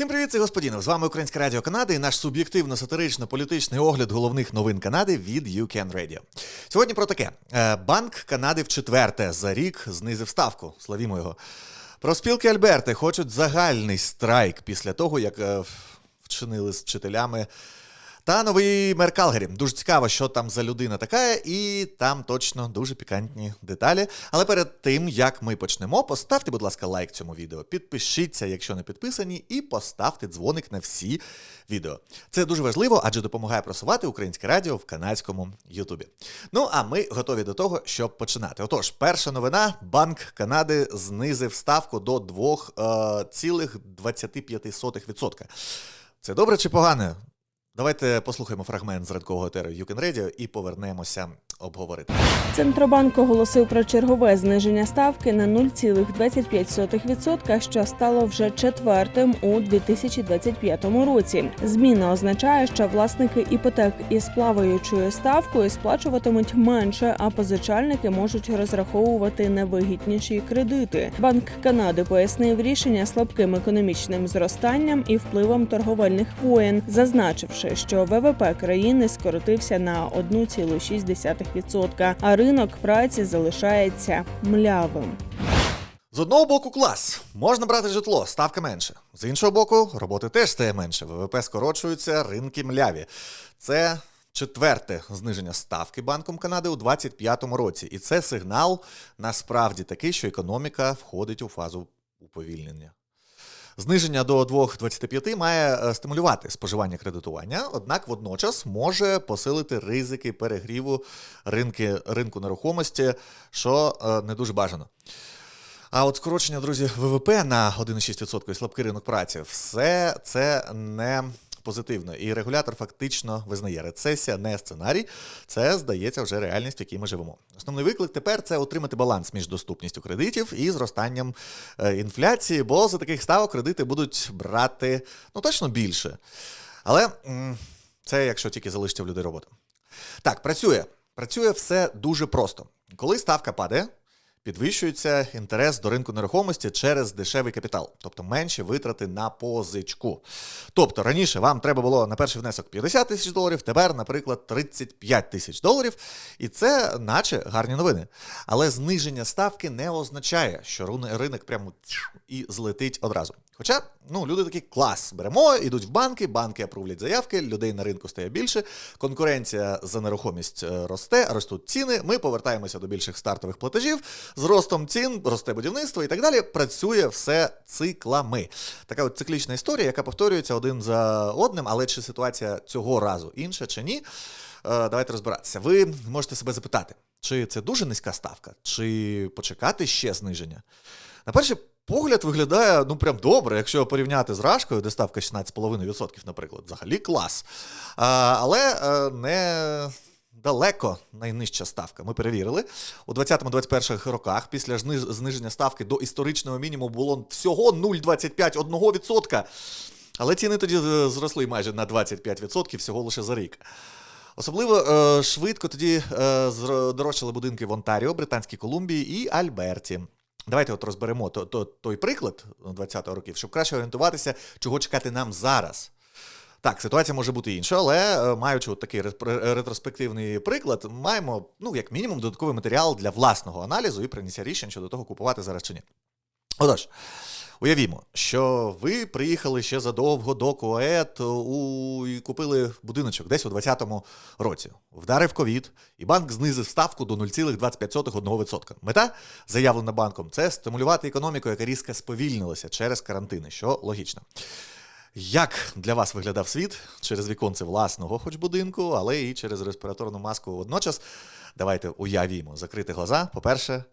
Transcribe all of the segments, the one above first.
Всім привіт, це господінов. З вами Українське Радіо Канади і наш суб'єктивно-сатирично-політичний огляд головних новин Канади від UCAN Radio. Сьогодні про таке: Е, Банк Канади вчетверте за рік знизив ставку. Славімо його. Проспілки Альберти хочуть загальний страйк після того, як е, вчинили з вчителями. Та новий мер Калгарі. Дуже цікаво, що там за людина така, і там точно дуже пікантні деталі. Але перед тим як ми почнемо, поставте, будь ласка, лайк цьому відео, підпишіться, якщо не підписані, і поставте дзвоник на всі відео. Це дуже важливо, адже допомагає просувати українське радіо в канадському Ютубі. Ну а ми готові до того, щоб починати. Отож, перша новина: Банк Канади знизив ставку до 2,25%. Це добре чи погано? Давайте послухаємо фрагмент з радкового етеру You Radio і повернемося обговорити. Центробанк оголосив про чергове зниження ставки на 0,25%, що стало вже четвертим у 2025 році. Зміна означає, що власники іпотек із плаваючою ставкою сплачуватимуть менше, а позичальники можуть розраховувати на вигідніші кредити. Банк Канади пояснив рішення слабким економічним зростанням і впливом торговельних воєн, зазначивши, що ВВП країни скоротився на 1,6%, а ринок праці залишається млявим. З одного боку, клас, можна брати житло, ставка менше. З іншого боку, роботи теж стає менше. ВВП скорочуються, ринки мляві. Це четверте зниження ставки Банком Канади у 2025 році. І це сигнал насправді такий, що економіка входить у фазу уповільнення. Зниження до 2,25 має е, стимулювати споживання кредитування, однак водночас може посилити ризики перегріву ринки, ринку нерухомості, що е, не дуже бажано. А от скорочення, друзі, ВВП на 1,6% і слабкий ринок праці, все це не позитивно. І регулятор фактично визнає рецесія, не сценарій. Це здається вже реальність, в якій ми живемо. Основний виклик тепер це отримати баланс між доступністю кредитів і зростанням е, інфляції, бо за таких ставок кредити будуть брати ну точно більше. Але це якщо тільки залишиться в людей робота. Так, працює. Працює все дуже просто. Коли ставка падає, підвищується інтерес до ринку нерухомості через дешевий капітал, тобто менші витрати на позичку. Тобто раніше вам треба було на перший внесок 50 тисяч доларів, тепер, наприклад, 35 тисяч доларів. І це наче гарні новини. Але зниження ставки не означає, що ринок прямо і злетить одразу. Хоча ну, люди такі клас, беремо, йдуть в банки, банки апрувлять заявки, людей на ринку стає більше, конкуренція за нерухомість е, росте, ростуть ціни. Ми повертаємося до більших стартових платежів. З ростом цін росте будівництво і так далі. Працює все циклами. Така от циклічна історія, яка повторюється один за одним, але чи ситуація цього разу інша чи ні? Е, Давайте розбиратися. Ви можете себе запитати, чи це дуже низька ставка, чи почекати ще зниження. На перший погляд виглядає ну прям добре, якщо порівняти з Рашкою, де ставка 16,5%, наприклад, взагалі клас. А, але е, не далеко найнижча ставка. Ми перевірили. У 20-21 роках після зниження ставки до історичного мінімуму було всього 0,25 1%. Але ціни тоді е, зросли майже на 25% всього лише за рік. Особливо е, швидко тоді е, дорожчали будинки в Онтаріо, Британській Колумбії і Альберті. Давайте от розберемо то, то, той приклад 20-го років, щоб краще орієнтуватися, чого чекати нам зараз. Так, ситуація може бути інша, але е, маючи от такий ретроспективний приклад, маємо, ну, як мінімум, додатковий матеріал для власного аналізу і прийняття рішень щодо того, купувати зараз чи ні. Отож, уявімо, що ви приїхали ще задовго до Кует у... і купили будиночок десь у 2020 році. Вдарив ковід, і банк знизив ставку до 0,25%. Мета, заявлена банком, це стимулювати економіку, яка різко сповільнилася через карантини, що логічно. Як для вас виглядав світ через віконце власного хоч будинку, але і через респіраторну маску водночас? Давайте уявімо, закрити глаза. По-перше, е,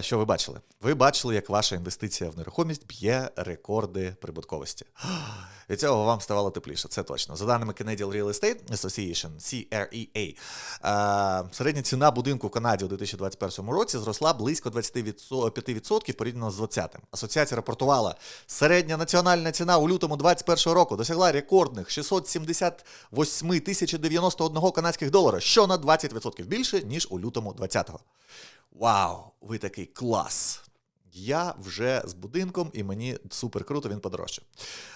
що ви бачили? Ви бачили, як ваша інвестиція в нерухомість б'є рекорди прибутковості. Від цього вам ставало тепліше, це точно. За даними Canadian Real Estate Association, CREA, е, середня ціна будинку в Канаді у 2021 році зросла близько 25% порівняно з 2020. Асоціація рапортувала, середня національна ціна у лютому 2021 року досягла рекордних 678 тисяч 91 канадських доларів, що на 20% більше, ніж у лютому 2020. Вау, ви такий клас! Я вже з будинком, і мені супер круто, він подорожчав.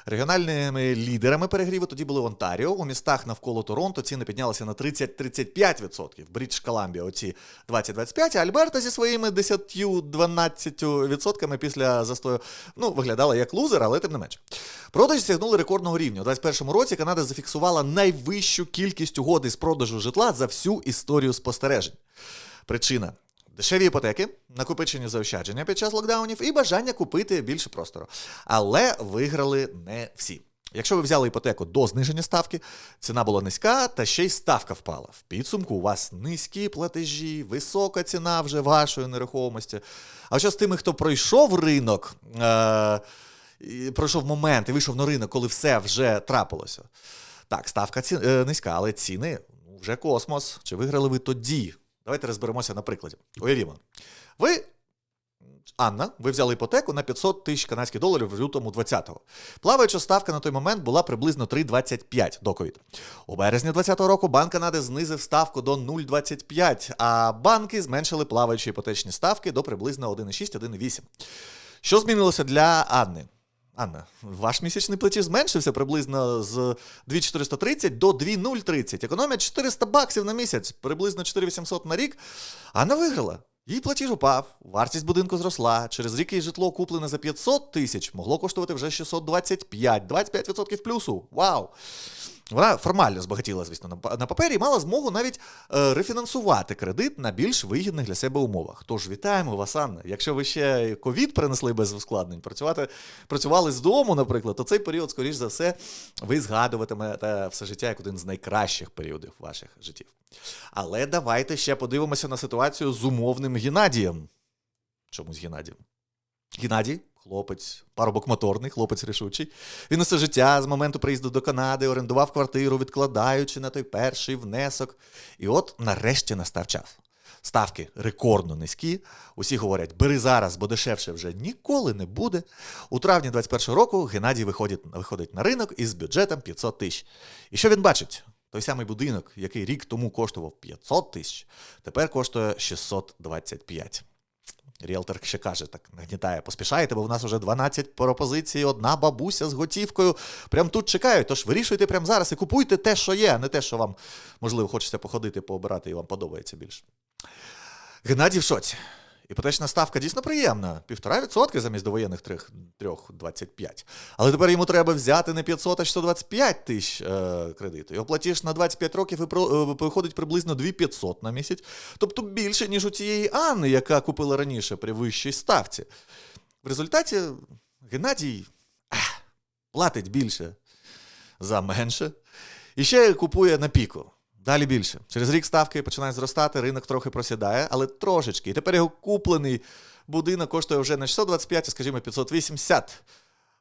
Регіональними лідерами перегріву тоді були Онтаріо. У містах навколо Торонто ціни піднялися на 30-35%. Брідж Коламбія оці 20-25%, а Альберта зі своїми 10-12% після застою ну, виглядала як лузер, але тим не менше. Продажі сягнули рекордного рівня. У 2021 році Канада зафіксувала найвищу кількість угод із продажу житла за всю історію спостережень. Причина. Дешеві іпотеки, накопичені заощадження під час локдаунів і бажання купити більше простору. Але виграли не всі. Якщо ви взяли іпотеку до зниження ставки, ціна була низька, та ще й ставка впала. В підсумку у вас низькі платежі, висока ціна вже вашої нерухомості. А що з тими, хто пройшов ринок, е- пройшов момент і вийшов на ринок, коли все вже трапилося. Так, ставка ці... е, низька, але ціни ну, вже космос. Чи виграли ви тоді? Давайте розберемося на прикладі. Уявімо. Ви, Анна, ви взяли іпотеку на 500 тисяч канадських доларів в лютому 20-го. Плаваюча ставка на той момент була приблизно 3,25 до ковід. У березні 20-го року Банк Канади знизив ставку до 0,25, а банки зменшили плаваючі іпотечні ставки до приблизно 1,6-1,8. Що змінилося для Анни? Анна, ваш місячний платіж зменшився приблизно з 2430 до 2030. Економія 400 баксів на місяць, приблизно 4800 на рік. Анна виграла. Її платіж упав, вартість будинку зросла. Через рік її житло куплене за 500 тисяч могло коштувати вже 625, 25% плюсу. Вау! Вона формально збагатіла, звісно, на папері і мала змогу навіть е, рефінансувати кредит на більш вигідних для себе умовах. Тож вітаємо вас, Анна. Якщо ви ще ковід перенесли без ускладнень, працювати працювали з дому, наприклад, то цей період, скоріш за все, ви згадуватимете все життя як один з найкращих періодів ваших життів. Але давайте ще подивимося на ситуацію з умовним Геннадієм. Чому з Геннадієм? Геннадій, хлопець, парубок моторний, хлопець рішучий. Він усе життя з моменту приїзду до Канади орендував квартиру, відкладаючи на той перший внесок. І от нарешті настав час. Ставки рекордно низькі. Усі говорять, бери зараз, бо дешевше вже ніколи не буде. У травні 21-го року Геннадій виходить, виходить на ринок із бюджетом 500 тисяч. І що він бачить? Той самий будинок, який рік тому коштував 500 тисяч, тепер коштує 625. Ріелтор ще каже, так нагнітає, поспішайте, бо в нас вже 12 пропозицій, одна бабуся з готівкою. Прям тут чекають. Тож вирішуйте прямо зараз і купуйте те, що є, а не те, що вам, можливо, хочеться походити, пообирати і вам подобається більше. Геннадій в шоці. Іпотечна ставка дійсно приємна. Півтора відсотки замість довоєнних 3,25. Але тепер йому треба взяти не 500, а 125 тисяч е, кредиту. Його платіж на 25 років і е, виходить приблизно 2500 на місяць. Тобто більше, ніж у тієї Анни, яка купила раніше при вищій ставці. В результаті Геннадій ах, платить більше за менше. І ще купує на піку. Далі більше. Через рік ставки починають зростати, ринок трохи просідає, але трошечки. І тепер його куплений будинок коштує вже не 625, а скажімо, 580.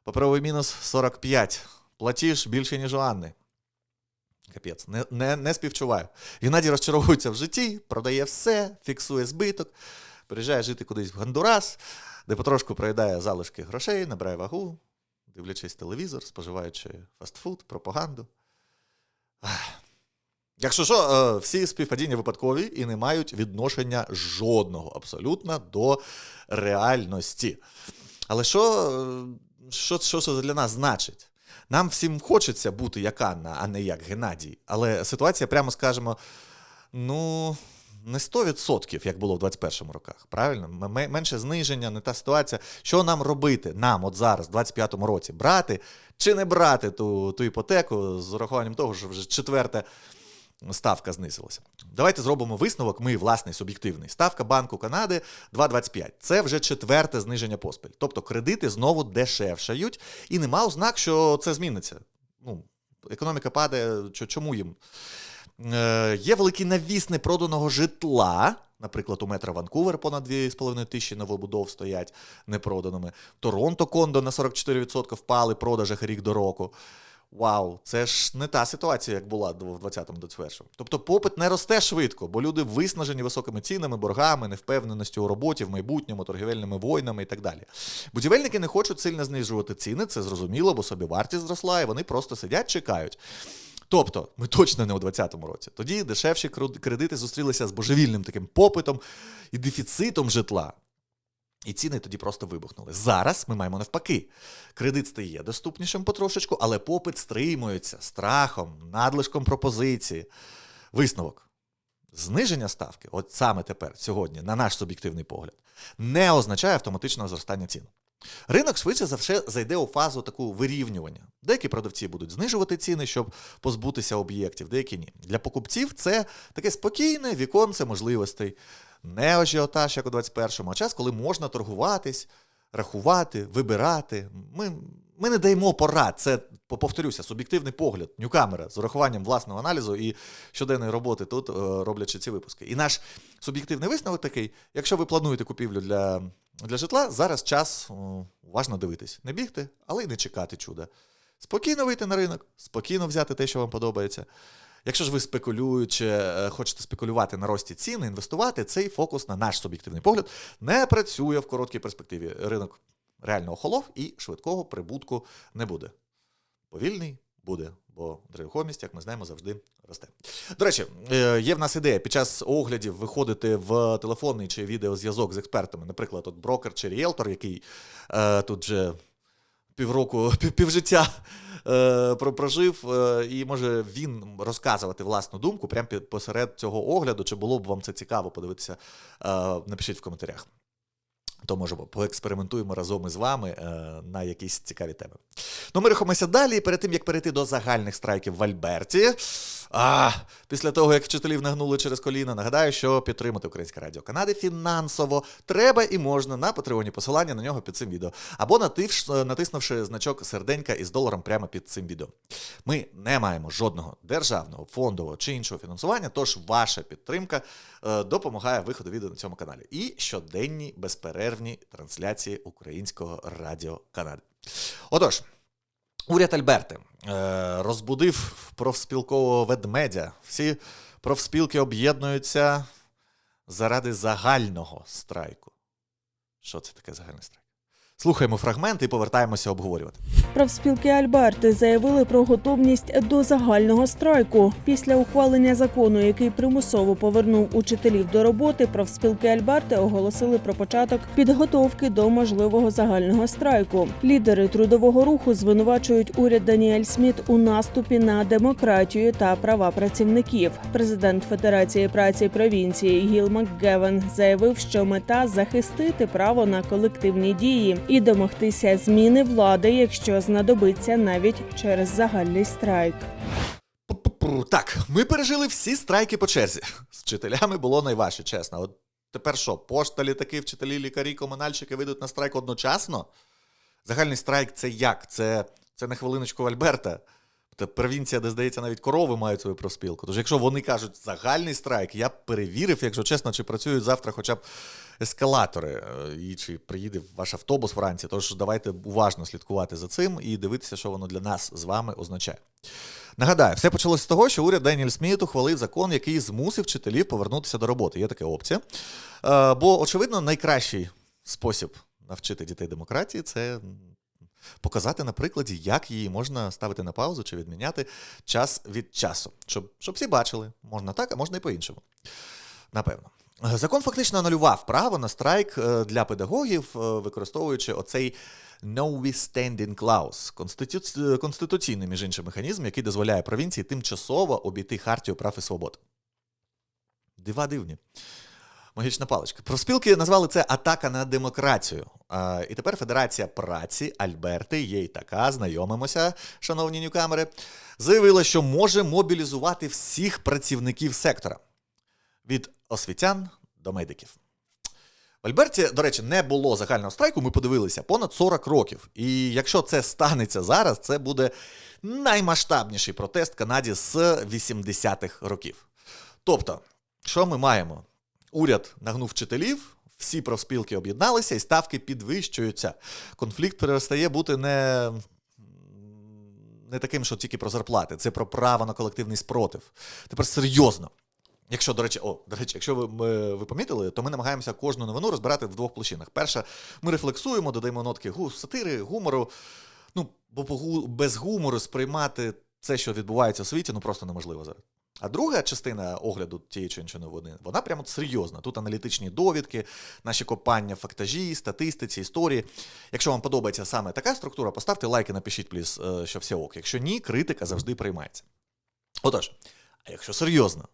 Паперовий мінус 45. Платіж більше, ніж у Анни. Капець, не, не, не співчуваю. Геннадій розчаровується в житті, продає все, фіксує збиток, переїжджає жити кудись в Гондурас, де потрошку проїдає залишки грошей, набирає вагу, дивлячись телевізор, споживаючи фастфуд, пропаганду. Якщо що, е, всі співпадіння випадкові і не мають відношення жодного абсолютно до реальності. Але що, е, що, що це для нас значить? Нам всім хочеться бути як Анна, а не як Геннадій. Але ситуація, прямо скажемо, ну, не 100%, як було в 21-му роках. Правильно? Менше зниження, не та ситуація. Що нам робити, нам от зараз, в 25-му році, брати чи не брати ту, ту іпотеку з урахуванням того, що вже четверте ставка знизилася. Давайте зробимо висновок. Ми, власний, суб'єктивний. Ставка Банку Канади 2,25. Це вже четверте зниження поспіль. Тобто кредити знову дешевшають, і нема ознак, що це зміниться. Ну, економіка падає. Чому їм? Е, є великий навіс непроданого житла. Наприклад, у метро Ванкувер понад 2,5 тисячі новобудов стоять непроданими. Торонто кондо на 44% впали продажах рік до року. Вау, це ж не та ситуація, як була в 20-му до 21 Тобто попит не росте швидко, бо люди виснажені високими цінами, боргами, невпевненістю у роботі, в майбутньому, торгівельними війнами і так далі. Будівельники не хочуть сильно знижувати ціни, це зрозуміло, бо собі вартість зросла, і вони просто сидять, чекають. Тобто, ми точно не у 2020 році. Тоді дешевші кредити зустрілися з божевільним таким попитом і дефіцитом житла. І ціни тоді просто вибухнули. Зараз ми маємо навпаки. Кредит стає доступнішим потрошечку, але попит стримується страхом, надлишком пропозиції. Висновок. Зниження ставки, от саме тепер, сьогодні, на наш суб'єктивний погляд, не означає автоматичного зростання цін. Ринок швидше за все зайде у фазу таку вирівнювання. Деякі продавці будуть знижувати ціни, щоб позбутися об'єктів, деякі ні. Для покупців це таке спокійне віконце можливостей. Не ажіотаж, як у 21-му, а час, коли можна торгуватись, рахувати, вибирати. Ми, ми не даємо порад. Це, повторюся, суб'єктивний погляд, ньюкамера з урахуванням власного аналізу і щоденної роботи тут, е, роблячи ці випуски. І наш суб'єктивний висновок такий: якщо ви плануєте купівлю для, для житла, зараз час уважно дивитись. Не бігти, але й не чекати чуда. Спокійно вийти на ринок, спокійно взяти те, що вам подобається. Якщо ж ви спекулюючи, е, хочете спекулювати на рості цін, інвестувати, цей фокус на наш суб'єктивний погляд не працює в короткій перспективі. Ринок реально охолов і швидкого прибутку не буде. Повільний буде, бо нерухомість, як ми знаємо, завжди росте. До речі, е, є в нас ідея під час оглядів виходити в телефонний чи відеозв'язок з експертами, наприклад, от брокер чи ріелтор, який е, тут же півроку, півжиття е, про- прожив, е, і може він розказувати власну думку прямо посеред цього огляду. Чи було б вам це цікаво подивитися? Е, напишіть в коментарях. То може поекспериментуємо разом із вами е, на якісь цікаві теми. Ну, ми рухаємося далі. Перед тим як перейти до загальних страйків в Альберті. А, після того, як вчителів нагнули через коліна, нагадаю, що підтримати Українське Радіо Канади фінансово треба і можна на патреоні посилання на нього під цим відео. Або натиснувши значок серденька із доларом прямо під цим відео. Ми не маємо жодного державного, фондового чи іншого фінансування, тож ваша підтримка е, допомагає виходу відео на цьому каналі. І щоденні безперервні трансляції Українського Радіо Канади. Отож. Уряд Альберти е, розбудив профспілкового ведмедя. Всі профспілки об'єднуються заради загального страйку. Що це таке загальний страйк? Слухаємо фрагмент і повертаємося обговорювати. Профспілки Альберти заявили про готовність до загального страйку. Після ухвалення закону, який примусово повернув учителів до роботи, профспілки Альберти оголосили про початок підготовки до можливого загального страйку. Лідери трудового руху звинувачують уряд Даніель Сміт у наступі на демократію та права працівників. Президент Федерації праці провінції Гіл МакГевен заявив, що мета захистити право на колективні дії і домогтися зміни влади, якщо знадобиться навіть через загальний страйк. Так, ми пережили всі страйки по черзі. З вчителями було найважче, чесно. От тепер що, пошта, літаки, вчителі, лікарі, комунальщики вийдуть на страйк одночасно? Загальний страйк це як? Це, це на хвилиночку Альберта. Та провінція, де здається, навіть корови мають свою профспілку. Тож, якщо вони кажуть загальний страйк, я перевірив, якщо чесно, чи працюють завтра хоча б ескалатори, е, і чи приїде ваш автобус вранці. Тож давайте уважно слідкувати за цим і дивитися, що воно для нас з вами означає. Нагадаю, все почалося з того, що уряд Деніель Сміт ухвалив закон, який змусив вчителів повернутися до роботи. Є така опція. Е, Бо, очевидно, найкращий спосіб навчити дітей демократії це показати на прикладі, як її можна ставити на паузу чи відміняти час від часу, щоб, щоб всі бачили, можна так, а можна і по-іншому. Напевно. Закон фактично анулював право на страйк е, для педагогів, е, використовуючи оцей no-withstanding clause, конститу... конституційний, між іншим, механізм, який дозволяє провінції тимчасово обійти хартію прав і свобод. Дива дивні. Магічна паличка. Профспілки назвали це атака на демократію. А, і тепер Федерація праці Альберти, є й така, знайомимося, шановні ньюкамери, заявила, що може мобілізувати всіх працівників сектора від освітян до медиків. В Альберті, до речі, не було загального страйку, ми подивилися понад 40 років. І якщо це станеться зараз, це буде наймасштабніший протест Канаді з 80-х років. Тобто, що ми маємо? Уряд нагнув вчителів, всі профспілки об'єдналися і ставки підвищуються. Конфлікт перестає бути не, не таким, що тільки про зарплати, це про право на колективний спротив. Тепер серйозно. Якщо, до речі, о, до речі, якщо ви, ми, ви помітили, то ми намагаємося кожну новину розбирати в двох площинах. Перша, ми рефлексуємо, додаємо нотки гу, сатири, гумору. Ну, бо без гумору сприймати це, що відбувається у світі, ну просто неможливо зараз. А друга частина огляду тієї чи іншої новини, вона прямо серйозна. Тут аналітичні довідки, наші копання, фактажі, статистиці, історії. Якщо вам подобається саме така структура, поставте лайк і напишіть, плюс, е, що все ок. Якщо ні, критика завжди приймається. Отож, а якщо серйозно,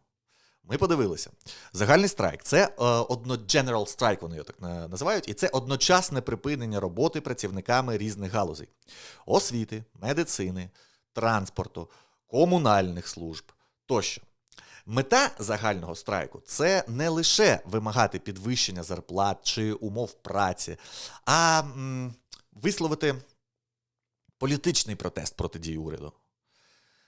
ми подивилися. Загальний страйк це е, одно general strike, вони його так називають, і це одночасне припинення роботи працівниками різних галузей: освіти, медицини, транспорту, комунальних служб тощо. Мета загального страйку це не лише вимагати підвищення зарплат чи умов праці, а м, висловити політичний протест проти дії уряду.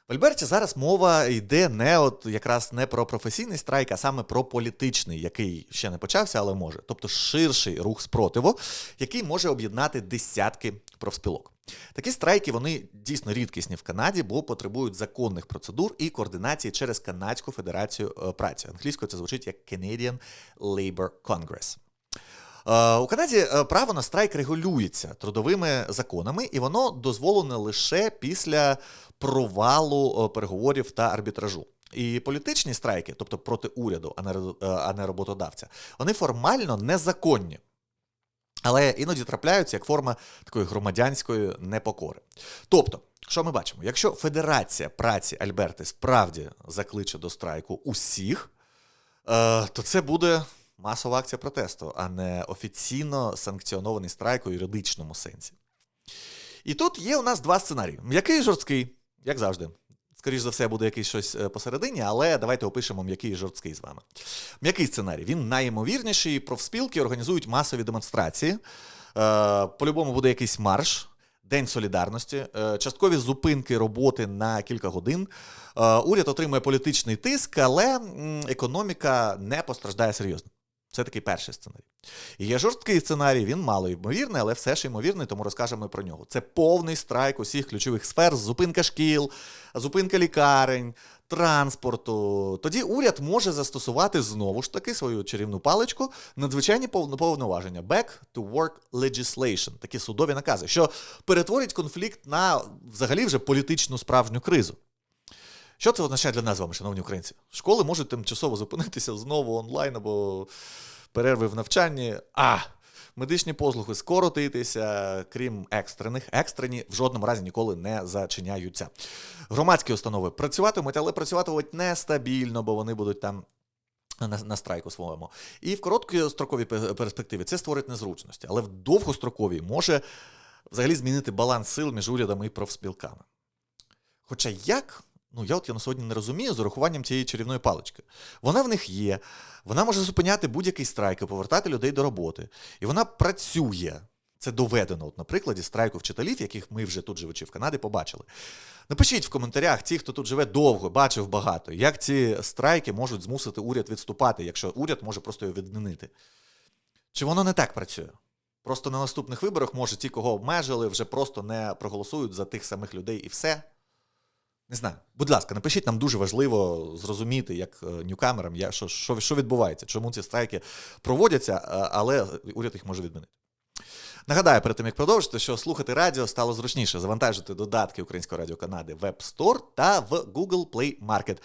В Альберті зараз мова йде не от якраз не про професійний страйк, а саме про політичний, який ще не почався, але може. Тобто ширший рух спротиву, який може об'єднати десятки профспілок. Такі страйки вони дійсно рідкісні в Канаді, бо потребують законних процедур і координації через Канадську федерацію е, праці. Англійською це звучить як Canadian Labour Congress. Е, У Канаді е, право на страйк регулюється трудовими законами, і воно дозволене лише після провалу е, переговорів та арбітражу. І політичні страйки, тобто проти уряду, а не, роботодавця, вони формально незаконні. Але іноді трапляються як форма такої громадянської непокори. Тобто, що ми бачимо? Якщо Федерація праці Альберти справді закличе до страйку усіх, то це буде масова акція протесту, а не офіційно санкціонований страйк у юридичному сенсі. І тут є у нас два сценарії: м'який жорсткий, як завжди. Скоріше за все, буде якийсь щось е, посередині, але давайте опишемо м'який і жорсткий з вами. М'який сценарій. Він найімовірніший. Профспілки організують масові демонстрації. Е, по-любому буде якийсь марш, День солідарності, е, часткові зупинки роботи на кілька годин. Уряд отримує політичний тиск, але економіка не постраждає серйозно. Це такий перший сценарій. І є жорсткий сценарій, він мало ймовірний, але все ж ймовірний, тому розкажемо про нього. Це повний страйк усіх ключових сфер, зупинка шкіл, зупинка лікарень, транспорту. Тоді уряд може застосувати знову ж таки свою чарівну паличку, надзвичайні повноваження Back to Work Legislation, такі судові накази, що перетворить конфлікт на взагалі вже політичну справжню кризу. Що це означає для нас з вами, шановні українці? Школи можуть тимчасово зупинитися знову онлайн або перерви в навчанні. А медичні послуги скоротитися, крім екстрених, екстрені в жодному разі ніколи не зачиняються. Громадські установи працюватимуть, але працюватимуть нестабільно, бо вони будуть там. На, на страйку своєму. І в короткостроковій перспективі це створить незручності, але в довгостроковій може взагалі змінити баланс сил між урядами і профспілками. Хоча як, ну я от я на сьогодні не розумію з урахуванням цієї чарівної палички. Вона в них є, вона може зупиняти будь-який страйк і повертати людей до роботи. І вона працює. Це доведено от на прикладі страйку вчителів, яких ми вже тут живучи в Канаді, побачили. Напишіть в коментарях, ті, хто тут живе довго, бачив багато, як ці страйки можуть змусити уряд відступати, якщо уряд може просто його відмінити. Чи воно не так працює? Просто на наступних виборах, може, ті, кого обмежили, вже просто не проголосують за тих самих людей і все. Не знаю. Будь ласка, напишіть, нам дуже важливо зрозуміти, як е, ньюкамерам, я, що, що, що відбувається, чому ці страйки проводяться, е, але уряд їх може відмінити. Нагадаю, перед тим як продовжити, що слухати радіо стало зручніше завантажити додатки Українського радіо Канади в App Store та в Google Play Market.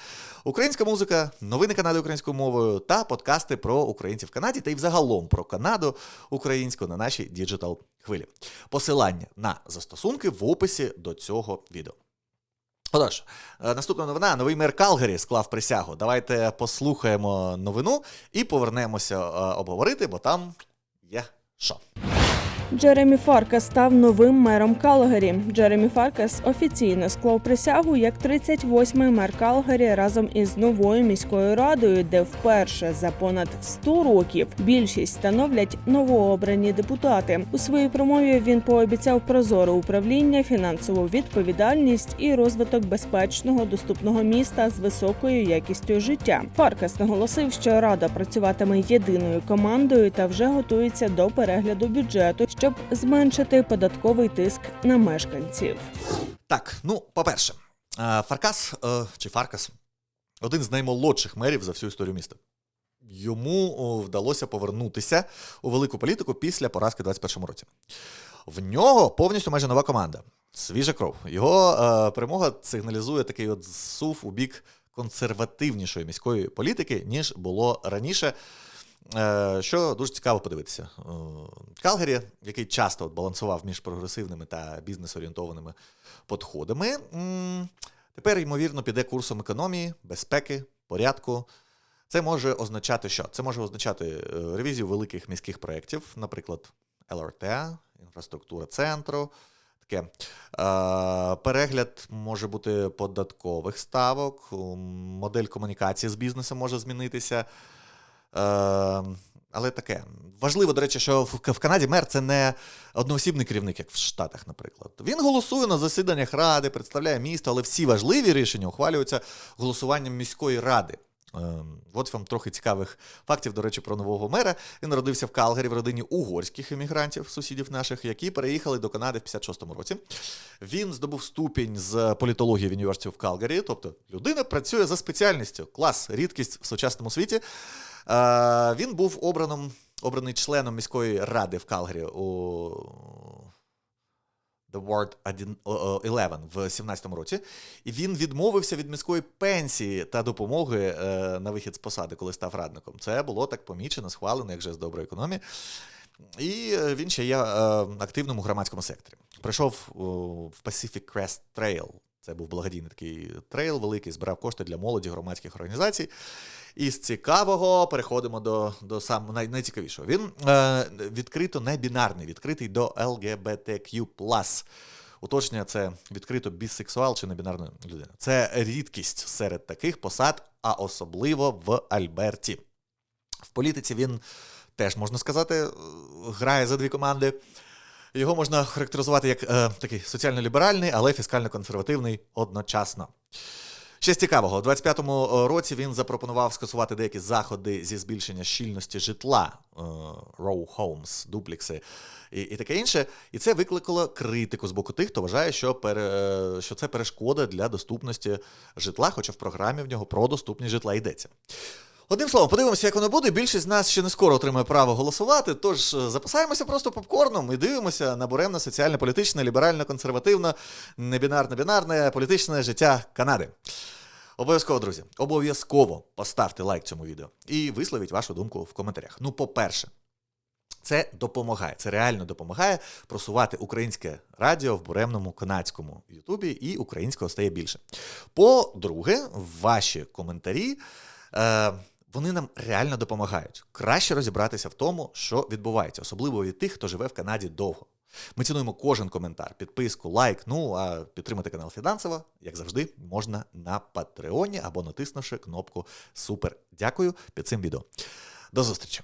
Українська музика, новини Канади українською мовою та подкасти про українців в Канаді та й взагалом про Канаду українську на нашій діджитал хвилі. Посилання на застосунки в описі до цього відео. Отож, е, наступна новина. Новий мер Калгарі склав присягу. Давайте послухаємо новину і повернемося е, обговорити, бо там є що. Джеремі Фаркас став новим мером Калгарі. Джеремі Фаркас офіційно склав присягу як 38-й мер Калгарі разом із новою міською радою, де вперше за понад 100 років більшість становлять новообрані депутати. У своїй промові він пообіцяв прозоре управління, фінансову відповідальність і розвиток безпечного доступного міста з високою якістю життя. Фаркас наголосив, що рада працюватиме єдиною командою та вже готується до перегляду бюджету, щоб зменшити податковий тиск на мешканців. Так, ну, по-перше, е, Фаркас е, чи Фаркас один з наймолодших мерів за всю історію міста. Йому вдалося повернутися у велику політику після поразки у 2021 році. В нього повністю майже нова команда. Свіжа кров. Його е, перемога сигналізує такий от зсув у бік консервативнішої міської політики, ніж було раніше. Е, Що дуже цікаво подивитися. Е, Калгарі, який часто от балансував між прогресивними та бізнес-орієнтованими підходами, тепер, ймовірно, піде курсом економії, безпеки, порядку. Це може означати що? Це може означати е, ревізію великих міських проєктів, наприклад, ЛРТ, інфраструктура центру. Таке. Перегляд може бути податкових ставок, модель комунікації з бізнесом може змінитися. Е, але таке. Важливо, до речі, що в, Канаді мер це не одноосібний керівник, як в Штатах, наприклад. Він голосує на засіданнях ради, представляє місто, але всі важливі рішення ухвалюються голосуванням міської ради. Е, От вам трохи цікавих фактів, до речі, про нового мера. Він народився в Калгарі в родині угорських емігрантів, сусідів наших, які переїхали до Канади в 56-му році. Він здобув ступінь з політології в університеті в Калгарі. Тобто людина працює за спеціальністю. Клас, рідкість в сучасному світі. Він був обраним, обраний членом міської ради в Калгарі у The Ward 11 в 17-му році. І він відмовився від міської пенсії та допомоги е, на вихід з посади, коли став радником. Це було так помічено, схвалено, як же з доброї економії. І е, він ще є е, активним у громадському секторі. Прийшов в Pacific Crest Trail. Це був благодійний такий трейл великий, збирав кошти для молоді громадських організацій. І з цікавого переходимо до, до сам, най, найцікавішого. Він е, відкрито не бінарний, відкритий до LGBTQ. Уточнення це відкрито бісексуал чи небінарна людина. Це рідкість серед таких посад, а особливо в Альберті. В політиці він теж можна сказати, е, грає за дві команди. Його можна характеризувати як е, такий соціально-ліберальний, але фіскально-консервативний одночасно. Ще з цікавого, у 25-му році він запропонував скасувати деякі заходи зі збільшення щільності житла, роу row homes, дуплікси і, і таке інше. І це викликало критику з боку тих, хто вважає, що, пере, е, що це перешкода для доступності житла, хоча в програмі в нього про доступність житла йдеться. Одним словом, подивимося, як воно буде. Більшість з нас ще не скоро отримає право голосувати. Тож е, запасаємося просто попкорном і дивимося на буремне соціальне, політичне, ліберально, консервативне, небінарне, бінарне політичне життя Канади. Обов'язково, друзі, обов'язково поставте лайк цьому відео і висловіть вашу думку в коментарях. Ну, по-перше, це допомагає, це реально допомагає просувати українське радіо в буремному канадському Ютубі, і українського стає більше. По-друге, ваші коментарі. Е, вони нам реально допомагають краще розібратися в тому, що відбувається, особливо від тих, хто живе в Канаді довго. Ми цінуємо кожен коментар, підписку, лайк. Ну а підтримати канал фінансово, як завжди, можна на Патреоні або натиснувши кнопку Супер. Дякую під цим відео. До зустрічі!